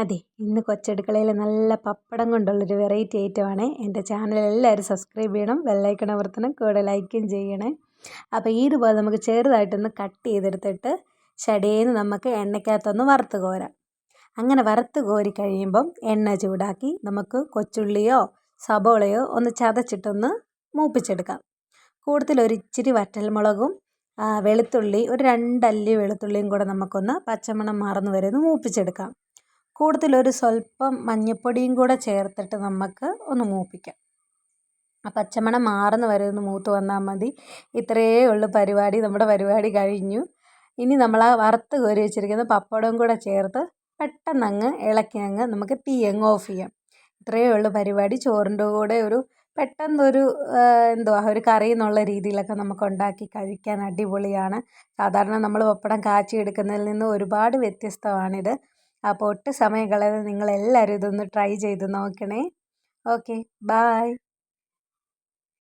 അതെ ഇന്ന് കൊച്ചടുക്കളയിൽ നല്ല പപ്പടം കൊണ്ടുള്ളൊരു വെറൈറ്റി ഐറ്റമാണ് എന്റെ ചാനൽ എല്ലാവരും സബ്സ്ക്രൈബ് ചെയ്യണം ബെല്ലൈക്കൺ അമർത്തണം കൂടെ ലൈക്കും ചെയ്യണേ. അപ്പോൾ ഇതുപോലെ നമുക്ക് ചെറുതായിട്ടൊന്ന് കട്ട് ചെയ്തെടുത്തിട്ട് ചടേന്ന് നമുക്ക് എണ്ണയ്ക്കകത്തൊന്ന് വറുത്ത് കോരാം. അങ്ങനെ വറുത്ത് കോരി കഴിയുമ്പം എണ്ണ ചൂടാക്കി നമുക്ക് കൊച്ചുള്ളിയോ സബോളയോ ഒന്ന് ചതച്ചിട്ടൊന്ന് മൂപ്പിച്ചെടുക്കാം. കൂടുതൽ ഒരു ഇച്ചിരി വറ്റൽമുളകും വെളുത്തുള്ളി ഒരു രണ്ടല്ലി വെളുത്തുള്ളിയും കൂടെ നമുക്കൊന്ന് പച്ചമണം മാറുന്ന വരെ ഒന്ന് മൂപ്പിച്ചെടുക്കാം. കൂടുതലൊരു സ്വല്പം മഞ്ഞൾപ്പൊടിയും കൂടെ ചേർത്തിട്ട് നമുക്ക് ഒന്ന് മൂപ്പിക്കാം. ആ പച്ചമണം മാറുന്ന വരെ ഒന്ന് മൂത്ത് വന്നാൽ മതി. ഇത്രയേ ഉള്ളൂ പരിപാടി. നമ്മുടെ പരിപാടി കഴിഞ്ഞു. ഇനി നമ്മൾ ആ വറുത്ത് കോരി വെച്ചിരിക്കുന്ന പപ്പടവും കൂടെ ചേർത്ത് പെട്ടെന്ന് അങ്ങ് ഇളക്കി അങ്ങ് നമുക്ക് തീ അങ്ങ് ഓഫ് ചെയ്യാം. ഇത്രയേ ഉള്ളൂ പരിപാടി. ചോറിന്റെ കൂടെ ഒരു പെട്ടെന്നൊരു എന്തുവാ ഒരു കറി എന്നുള്ള രീതിയിലൊക്കെ നമുക്ക് ഉണ്ടാക്കി കഴിക്കാൻ അടിപൊളിയാണ്. സാധാരണ നമ്മൾ പപ്പടം കാച്ചി എടുക്കുന്നതിൽ നിന്ന് ഒരുപാട് വ്യത്യസ്തമാണിത്. അപ്പോൾ ഒട്ടും സമയം കളയാതെ നിങ്ങളെല്ലാവരും ഇതൊന്ന് ട്രൈ ചെയ്ത് നോക്കണേ. Okay bye